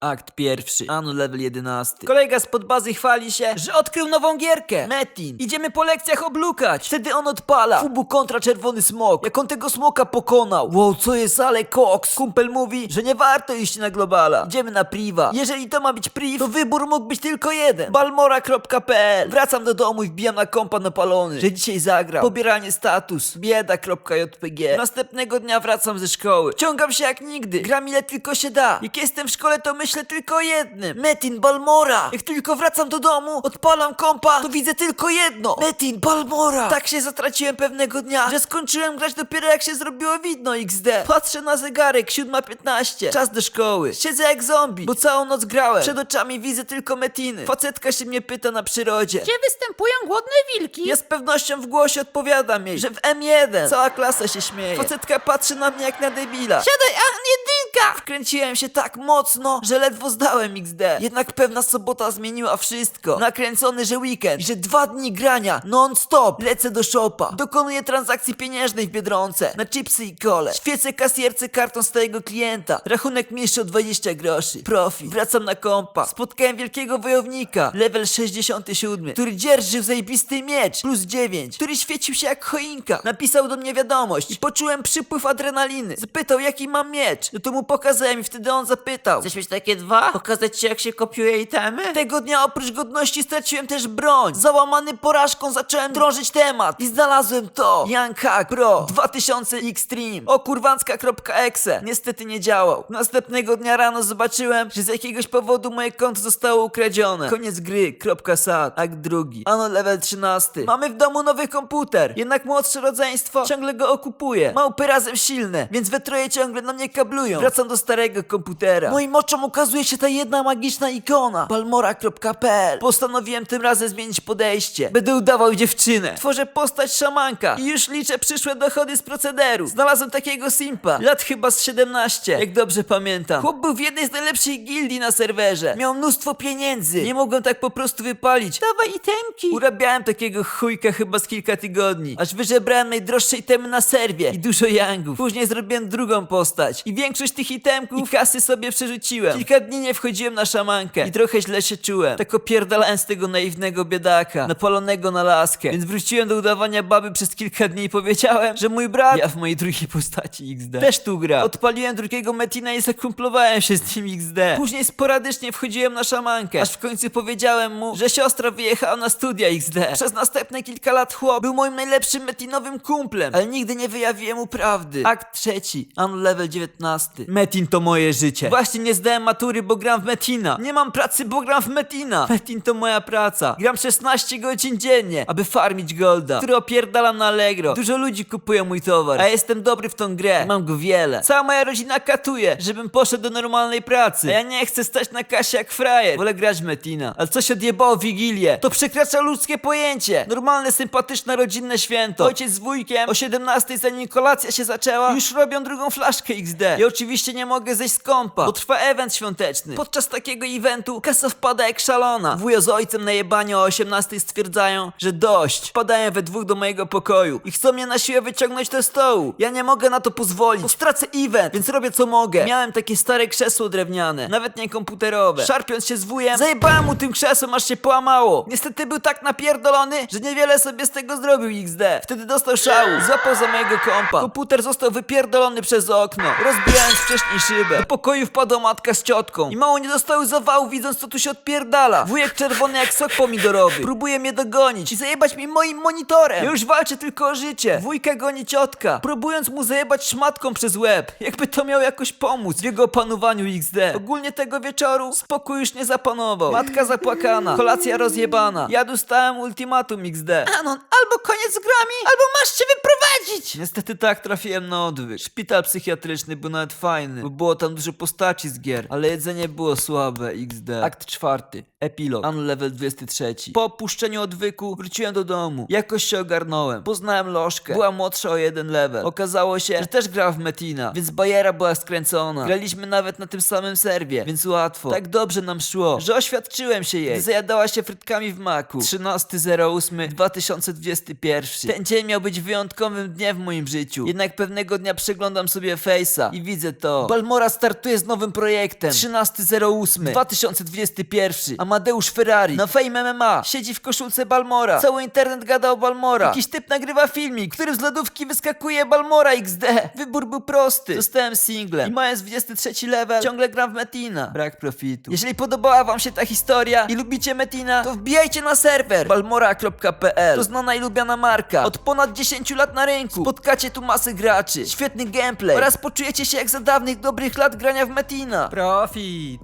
Akt pierwszy, Anu level 11. Kolega spod bazy chwali się, że odkrył nową gierkę. Metin. Idziemy po lekcjach oblukać. Wtedy on odpala. Fubu kontra czerwony smok. Jak on tego smoka pokonał. Wow, co jest ale koks. Kumpel mówi, że nie warto iść na globala. Idziemy na priva. Jeżeli to ma być priv, to wybór mógł być tylko jeden. Balmora.pl Wracam do domu i wbijam na kompa napalony, że dzisiaj zagrał. Pobieranie status. Bieda.jpg Następnego dnia wracam ze szkoły. Ciągam się jak nigdy. Gram ile tylko się da. Jak jestem w szkole, to myślę tylko o jednym. Metin Balmora. Jak tylko wracam do domu, odpalam kompa, to widzę tylko jedno. Metin Balmora. Tak się zatraciłem pewnego dnia, że skończyłem grać dopiero jak się zrobiło widno XD. Patrzę na zegarek, 7.15. Czas do szkoły. Siedzę jak zombie, bo całą noc grałem. Przed oczami widzę tylko Metiny. Facetka się mnie pyta na przyrodzie. Gdzie występują głodne wilki? Ja z pewnością w głosie odpowiadam jej, że w M1. Cała klasa się śmieje. Facetka patrzy na mnie jak na debila. Siadaj, a jedynka! Wkręciłem się tak mocno, że ledwo zdałem XD. Jednak pewna sobota zmieniła wszystko. Nakręcony, że weekend że dwa dni grania non-stop. Lecę do shopa. Dokonuję transakcji pieniężnej w Biedronce na chipsy i kole. Świecę kasjerce kartą stałego klienta. Rachunek mniejszy o 20 groszy. Profit. Wracam na kompa. Spotkałem wielkiego wojownika. Level 67, który dzierżył zajebisty miecz. Plus 9, który świecił się jak choinka. Napisał do mnie wiadomość i poczułem przypływ adrenaliny. Zapytał jaki mam miecz. No to mu pokazałem i wtedy on zapytał. Chcesz mieć takie dwa? Pokazać ci jak się kopiuje itemy? Tego dnia oprócz godności straciłem też broń. Załamany porażką zacząłem drążyć temat i znalazłem to. Young Hack Pro 2000 Extreme. O kurwancka.exe. Niestety nie działał. Następnego dnia rano zobaczyłem, że z jakiegoś powodu moje konto zostało ukradzione. Koniec gry. Kropka sad. Akt drugi. Ano level 13. Mamy w domu nowy komputer. Jednak młodsze rodzeństwo ciągle go okupuje. Małpy razem silne, więc we troje ciągle na mnie kablują. Wracam do starego komputera. Moim oczom ukazuje się ta jedna magiczna ikona. Balmora.pl Postanowiłem tym razem zmienić podejście. Będę udawał dziewczynę. Tworzę postać szamanka i już liczę przyszłe dochody z procederu. Znalazłem takiego simpa. Lat chyba z 17, jak dobrze pamiętam. Chłop był w jednej z najlepszych gildii na serwerze. Miał mnóstwo pieniędzy. Nie mogłem tak po prostu wypalić. Dawaj itemki! Urabiałem takiego chujka chyba z kilka tygodni, aż wyżebrałem najdroższe itemy na serwie i dużo yangów. Później zrobiłem drugą postać i większość tych itemków i kasy sobie przerzuciłem. Kilka dni nie wchodziłem na szamankę i trochę źle się czułem. Tak opierdalałem z tego naiwnego biedaka, napalonego na laskę. Więc wróciłem do udawania baby przez kilka dni i powiedziałem, że mój brat, ja w mojej drugiej postaci XD, też tu gra. Odpaliłem drugiego Metina i zakumplowałem się z nim XD. Później sporadycznie wchodziłem na szamankę, aż w końcu powiedziałem mu, że siostra wyjechała na studia XD. Przez następne kilka lat chłop był moim najlepszym metinowym kumplem, ale nigdy nie wyjawiłem mu prawdy. Akt trzeci, Unlevel level 19. Metin to moje życie. Właśnie nie zdałem matury, bo gram w Metina. Nie mam pracy, bo gram w Metina. Metin to moja praca. Gram 16 godzin dziennie, aby farmić golda, który opierdalam na Allegro. Dużo ludzi kupuje mój towar, a jestem dobry w tą grę. Mam go wiele. Cała moja rodzina katuje, żebym poszedł do normalnej pracy. A ja nie chcę stać na kasie jak frajer. Wolę grać w Metina. Ale co się odjebało w Wigilię? To przekracza ludzkie pojęcie. Normalne, sympatyczne, rodzinne święto. Ojciec z wujkiem o 17 zanim kolacja się zaczęła, już robią drugą flaszkę XD. Ja oczywiście nie mogę zejść z kompa, bo trwa event świąteczny. Podczas takiego eventu kasa wpada jak szalona. Wujo z ojcem na jebanie o 18 stwierdzają, że dość. Wpadają we dwóch do mojego pokoju i chcą mnie na siłę wyciągnąć do stołu. Ja nie mogę na to pozwolić, bo stracę event, więc robię co mogę. Miałem takie stare krzesło drewniane, nawet nie komputerowe. Szarpiąc się z wujem, zajebałem mu tym krzesłem, aż się połamało. Niestety był tak napierdolony, że niewiele sobie z tego zrobił XD. Wtedy dostał szału, złapał za mojego kompa. Komputer został wypierdolony przez okno, rozbijając wcześniej szybę. Do pokoju wpadła matka z ciotką i mało nie dostały zawału, widząc co tu się odpierdala. Wujek czerwony jak sok pomidorowy. Próbuje mnie dogonić i zajebać mi moim monitorem. Ja już walczę tylko o życie. Wujka goni ciotka, próbując mu zajebać szmatką przez łeb. Jakby to miał jakoś pomóc w jego opanowaniu XD. Ogólnie tego wieczoru spokój już nie zapanował. Matka zapłakana, kolacja rozjebana. Ja dostałem ultimatum XD. Anon, albo koniec z grami, albo masz się wyprowadzić! Niestety tak trafiłem na odwyk. Szpital psychiatryczny był nawet fajny, bo było tam dużo postaci z gier, ale jedzenie było słabe XD. Akt czwarty. Epilog. An level 23. Po opuszczeniu odwyku wróciłem do domu. Jakoś się ogarnąłem. Poznałem Lożkę. Była młodsza o jeden level. Okazało się, że też grała w Metina, więc bajera była skręcona. Graliśmy nawet na tym samym serwie, więc łatwo. Tak dobrze nam szło, że oświadczyłem się jej. Zajadała się frytkami w maku. 13.08.2021. Ten dzień miał być wyjątkowym dniem w moim życiu. Jednak pewnego dnia przeglądam sobie Face'a i widzę to. Balmora startuje z nowym projektem. Potem 13.08 2021 Amadeusz Ferrari na Fame MMA siedzi w koszulce Balmora. Cały internet gada o Balmora. Jakiś typ nagrywa filmik, w którym z lodówki wyskakuje Balmora XD. Wybór był prosty. Zostałem singlem i mając 23 level ciągle gram w Metina. Brak profitu. Jeżeli podobała wam się ta historia i lubicie Metina, to wbijajcie na serwer balmora.pl. To znana i lubiana marka. Od ponad 10 lat na rynku. Spotkacie tu masę graczy, świetny gameplay oraz poczujecie się jak za dawnych dobrych lat grania w Metina. Profit.